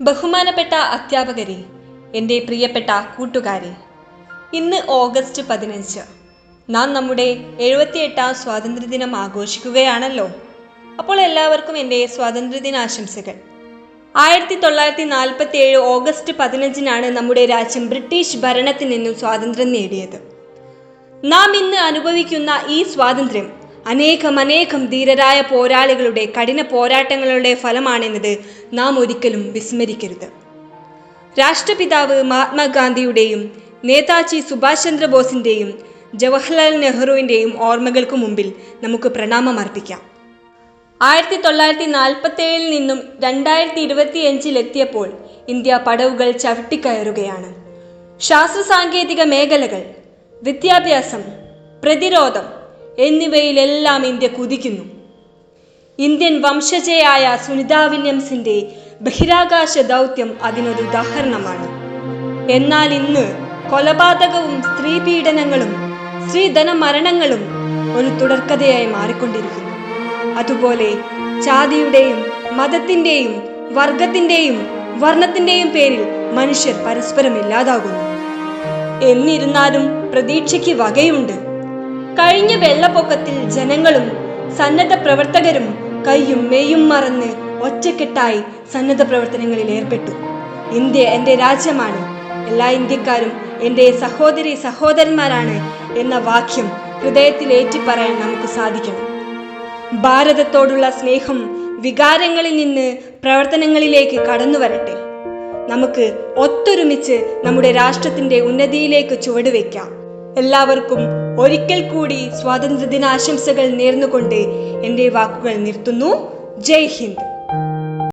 ബഹുമാനപ്പെട്ട അധ്യാപകരെ എന്റെ പ്രിയപ്പെട്ട കൂട്ടുകാരെ ഇന്ന് ഓഗസ്റ്റ് പതിനഞ്ച്. നാം നമ്മുടെ എഴുപത്തിയെട്ടാം സ്വാതന്ത്ര്യദിനം ആഘോഷിക്കുകയാണല്ലോ. അപ്പോൾ എല്ലാവർക്കും എന്റെ സ്വാതന്ത്ര്യദിനാശംസകൾ. ആയിരത്തി തൊള്ളായിരത്തി നാൽപ്പത്തി ഏഴ് ഓഗസ്റ്റ് പതിനഞ്ചിനാണ് നമ്മുടെ രാജ്യം ബ്രിട്ടീഷ് ഭരണത്തിൽ നിന്നും സ്വാതന്ത്ര്യം നേടിയത്. നാം ഇന്ന് അനുഭവിക്കുന്ന ഈ സ്വാതന്ത്ര്യം അനേകം അനേകം ധീരരായ പോരാളികളുടെ കഠിന പോരാട്ടങ്ങളുടെ ഫലമാണെന്നത് നാം ഒരിക്കലും വിസ്മരിക്കരുത്. രാഷ്ട്രപിതാവ് മഹാത്മാഗാന്ധിയുടെയും നേതാജി സുഭാഷ് ചന്ദ്രബോസിന്റെയും ജവഹർലാൽ നെഹ്റുവിന്റെയും ഓർമ്മകൾക്ക് മുമ്പിൽ നമുക്ക് പ്രണാമം അർപ്പിക്കാം. ആയിരത്തി തൊള്ളായിരത്തി നാൽപ്പത്തി ഏഴിൽ നിന്നും രണ്ടായിരത്തി ഇരുപത്തിയഞ്ചിലെത്തിയപ്പോൾ ഇന്ത്യ പടവുകൾ ചവിട്ടിക്കയറുകയാണ്. ശാസ്ത്ര സാങ്കേതിക മേഖലകൾ വിദ്യാഭ്യാസം പ്രതിരോധം എന്നിവയിലെല്ലാം ഇന്ത്യ കുതിക്കുന്നു. ഇന്ത്യൻ വംശജയായ സുനിത വില്യംസിന്റെ ബഹിരാകാശ ദൗത്യം അതിനൊരു ഉദാഹരണമാണ്. എന്നാൽ ഇന്ന് കൊലപാതകവും സ്ത്രീ പീഡനങ്ങളും സ്ത്രീധന മരണങ്ങളും ഒരു തുടർക്കഥയായി മാറിക്കൊണ്ടിരിക്കുന്നു. അതുപോലെ ജാതിയുടെയും മതത്തിന്റെയും വർഗത്തിന്റെയും വർണത്തിന്റെയും പേരിൽ മനുഷ്യർ പരസ്പരം ഇല്ലാതാകുന്നു. എന്നിരുന്നാലും പ്രതീക്ഷയ്ക്ക് വകയുണ്ട്. കഴിഞ്ഞ വെള്ളപ്പൊക്കത്തിൽ ജനങ്ങളും സന്നദ്ധ പ്രവർത്തകരും കൈയും മെയ്യും മറന്ന് ഒറ്റക്കെട്ടായി സന്നദ്ധ പ്രവർത്തനങ്ങളിൽ ഏർപ്പെട്ടു. ഇന്ത്യ എന്റെ രാജ്യമാണ്. എല്ലാ ഇന്ത്യക്കാരും എന്റെ സഹോദരി സഹോദരന്മാരാണ് എന്ന വാക്യം ഹൃദയത്തിൽ ഏറ്റിപ്പറയാൻ നമുക്ക് സാധിക്കണം. ഭാരതത്തോടുള്ള സ്നേഹം വികാരങ്ങളിൽ നിന്ന് പ്രവർത്തനങ്ങളിലേക്ക് കടന്നു വരട്ടെ നമുക്ക് ഒത്തൊരുമിച്ച് നമ്മുടെ രാഷ്ട്രത്തിന്റെ ഉന്നതിയിലേക്ക് ചുവടുവെക്കാം. എല്ലാവർക്കും ഒരിക്കൽ കൂടി സ്വാതന്ത്ര്യദിനാശംസകൾ നേർന്നുകൊണ്ട് എന്റെ വാക്കുകൾ നിർത്തുന്നു. ജയ് ഹിന്ദ്.